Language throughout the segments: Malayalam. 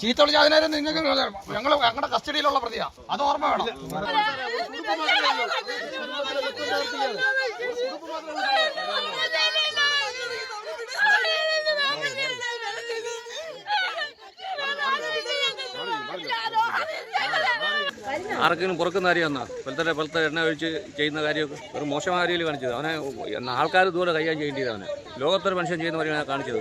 ചീത്ത അതിനായിരുന്നു നിങ്ങൾക്ക് ഞങ്ങൾ ഞങ്ങളുടെ കസ്റ്റഡിയിലുള്ള പ്രതിയാ. അത് ഓർമ്മ വേണം. ആർക്കെങ്കിലും പുറക്കുന്ന കാര്യം എന്നാ? പോലത്തെ പോലത്തെ എണ്ണ ഒഴിച്ച് ചെയ്യുന്ന കാര്യമൊക്കെ ഒരു മോശമായ രീതിയിൽ കാണിച്ചത്. അവനെ ആൾക്കാർ ദൂരെ കൈകാര്യം ചെയ്യേണ്ടത് അവനെ ലോകത്തൊരു മനുഷ്യൻ ചെയ്യുന്ന കാര്യമാണ് കാണിച്ചത്.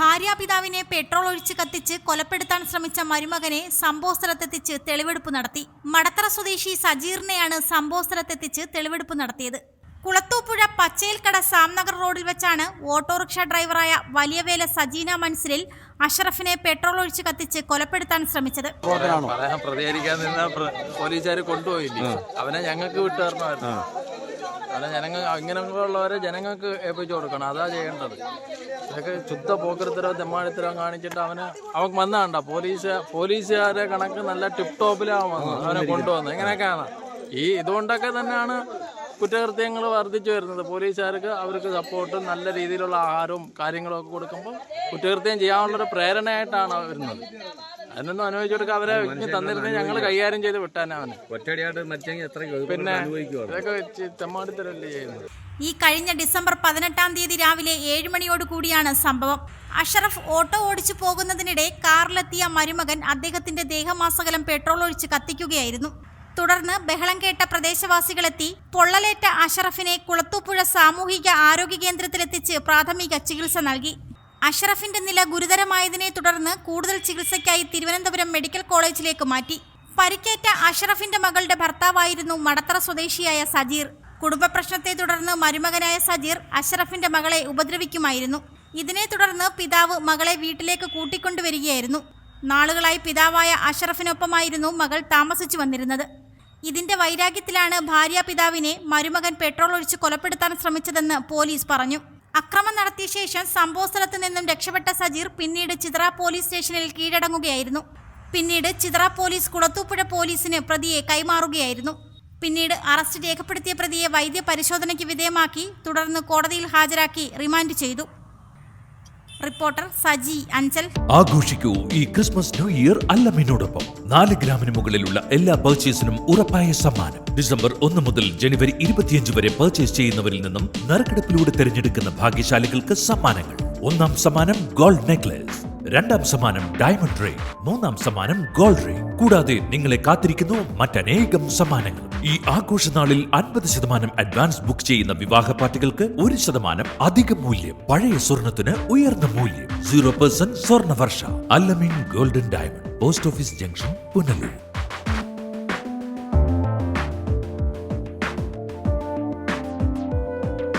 ഭാര്യാപിതാവിനെ പെട്രോൾ ഒഴിച്ച് കത്തിച്ച് കൊലപ്പെടുത്താൻ ശ്രമിച്ച മരുമകനെ സംഭവ സ്ഥലത്തെത്തിച്ച് തെളിവെടുപ്പ് നടത്തി. മടത്തറ സ്വദേശി സജീറിനെയാണ് സംഭവ സ്ഥലത്തെത്തിച്ച് തെളിവെടുപ്പ് നടത്തിയത്. കുളത്തൂപ്പുഴ പച്ചയിൽക്കട സാംനഗർ റോഡിൽ വെച്ചാണ് ഓട്ടോറിക്ഷ ഡ്രൈവറായ വലിയവേല സജീന മൻസിലിൽ അഷറഫിനെ പെട്രോൾ ഒഴിച്ച് കത്തിച്ച് കൊലപ്പെടുത്താൻ ശ്രമിച്ചത്. പ്രതികരിക്കാൻ നിന്ന പോലീസുകാർ കൊണ്ടുപോയില്ലേ? അവനെ ഞങ്ങൾക്ക് വിട്ടു അവനെ ജനങ്ങൾ ഇങ്ങനെയുള്ളവരെ ജനങ്ങൾക്ക് ഏൽപ്പിച്ചു കൊടുക്കണം. അതാ ചെയ്യേണ്ടത്. ഇതൊക്കെ ശുദ്ധ പോക്കരത്തരോ തെമ്മാടിത്തരോ കാണിച്ചിട്ട് അവന് അവൻ വന്നാണ്ട. പോലീസ് പോലീസുകാരെ കണക്ക് നല്ല ടിപ് ടോപ്പിലാണ് വന്നത്. അവനെ കൊണ്ടുവന്നത്. ഇങ്ങനെയൊക്കെയാണ്. ഈ ഇതുകൊണ്ടൊക്കെ തന്നെയാണ് കുറ്റകൃത്യങ്ങൾ വർദ്ധിച്ചു വരുന്നത്. പോലീസുകാർക്ക് അവർക്ക് സപ്പോർട്ടും നല്ല രീതിയിലുള്ള ആഹാരവും കാര്യങ്ങളും ഒക്കെ കൊടുക്കുമ്പോൾ കുറ്റകൃത്യം ചെയ്യാനുള്ളൊരു പ്രേരണയായിട്ടാണ് വരുന്നത്. അതിനൊന്നും അനുഭവിച്ചു കൊടുക്കുക അവരെ തന്നിരുന്ന ഞങ്ങൾ കൈകാര്യം ചെയ്ത് വിട്ടാനാണ് ഒറ്റയടിയായിട്ട് മരിച്ചെങ്കിൽ എത്ര പിന്നെ ഇതൊക്കെ വെച്ച് തെമ്മാടിത്തരല്ലേ ചെയ്യുന്നത്. ഈ കഴിഞ്ഞ ഡിസംബർ പതിനെട്ടാം തീയതി രാവിലെ ഏഴ് മണിയോട് കൂടിയാണ് സംഭവം. അഷറഫ് ഓട്ടോ ഓടിച്ചു പോകുന്നതിനിടെ കാറിലെത്തിയ മരുമകൻ അദ്ദേഹത്തിന്റെ ദേഹമാസകലം പെട്രോൾ ഒഴിച്ച് കത്തിക്കുകയായിരുന്നു. തുടർന്ന് ബഹളം കേട്ട പ്രദേശവാസികളെത്തി പൊള്ളലേറ്റ അഷറഫിനെ കുളത്തൂപ്പുഴ സാമൂഹിക ആരോഗ്യ കേന്ദ്രത്തിലെത്തിച്ച് പ്രാഥമിക ചികിത്സ നൽകി. അഷറഫിന്റെ നില ഗുരുതരമായതിനെ തുടർന്ന് കൂടുതൽ ചികിത്സയ്ക്കായി തിരുവനന്തപുരം മെഡിക്കൽ കോളേജിലേക്ക് മാറ്റി. പരിക്കേറ്റ അഷറഫിന്റെ മകളുടെ ഭർത്താവായിരുന്നു മടത്തറ സ്വദേശിയായ സജീർ. കുടുംബ പ്രശ്നത്തെ തുടർന്ന് മരുമകനായ സജീർ അഷറഫിന്റെ മകളെ ഉപദ്രവിക്കുമായിരുന്നു. ഇതിനെ തുടർന്ന് പിതാവ് മകളെ വീട്ടിലേക്ക് കൂട്ടിക്കൊണ്ടുവരികയായിരുന്നു. നാളുകളായി പിതാവായ അഷറഫിനൊപ്പമായിരുന്നു മകൾ താമസിച്ചു വന്നിരുന്നത്. ഇതിന്റെ വൈരാഗ്യത്തിലാണ് ഭാര്യ പിതാവിനെ മരുമകൻ പെട്രോൾ ഒഴിച്ച് കൊലപ്പെടുത്താൻ ശ്രമിച്ചതെന്ന് പോലീസ് പറഞ്ഞു. അക്രമം നടത്തിയ ശേഷം സംഭവസ്ഥലത്ത് നിന്നും രക്ഷപ്പെട്ട സജീർ പിന്നീട് ചിത്ര പോലീസ് സ്റ്റേഷനിൽ കീഴടങ്ങുകയായിരുന്നു. പിന്നീട് ചിത്ര പോലീസ് കുളത്തൂപ്പുഴ പോലീസിന് പ്രതിയെ കൈമാറുകയായിരുന്നു. പിന്നീട് അറസ്റ്റ് രേഖപ്പെടുത്തിയ പ്രതിയെ വൈദ്യ പരിശോധനയ്ക്ക് വിധേയമാക്കി തുടർന്ന് കോടതിയിൽ ഹാജരാക്കി റിമാൻഡ് ചെയ്തു. റിപ്പോർട്ടർ സജി അഞ്ചൽ. ആഘോഷിക്കൂ ഈ ക്രിസ്മസ് ന്യൂ ഇയർ അല്ലമിനോടൊപ്പം. നാല് ഗ്രാമിന് മുകളിലുള്ള എല്ലാ പർച്ചേസിനും ഉറപ്പായ സമ്മാനം. ഡിസംബർ ഒന്ന് മുതൽ ജനുവരി ഇരുപത്തിയഞ്ച് വരെ പർച്ചേസ് ചെയ്യുന്നവരിൽ നിന്നും നറുക്കെടുപ്പിലൂടെ തിരഞ്ഞെടുക്കുന്ന ഭാഗ്യശാലികൾക്ക് സമ്മാനങ്ങൾ. ഒന്നാം സമ്മാനം ഗോൾഡ് നെക്ലസ് രണ്ടാം സമ്മാനം ഡയമണ്ട് റിംഗ് മൂന്നാം സമ്മാനം ഗോൾഡ് റിംഗ് കൂടാതെ നിങ്ങളെ കാത്തിരിക്കുന്നു മറ്റനേകം സമ്മാനങ്ങൾ. ഈ ആഘോഷനാളിൽ അൻപത് ശതമാനം അഡ്വാൻസ് ബുക്ക് ചെയ്യുന്ന വിവാഹ പാർട്ടികൾക്ക് ഒരു ശതമാനം അധിക മൂല്യം. പഴയ സ്വർണത്തിന് ഉയർന്ന മൂല്യം. സീറോ പെർസെന്റ് സ്വർണ വർഷ Allameen golden diamond. Post office junction Punalur.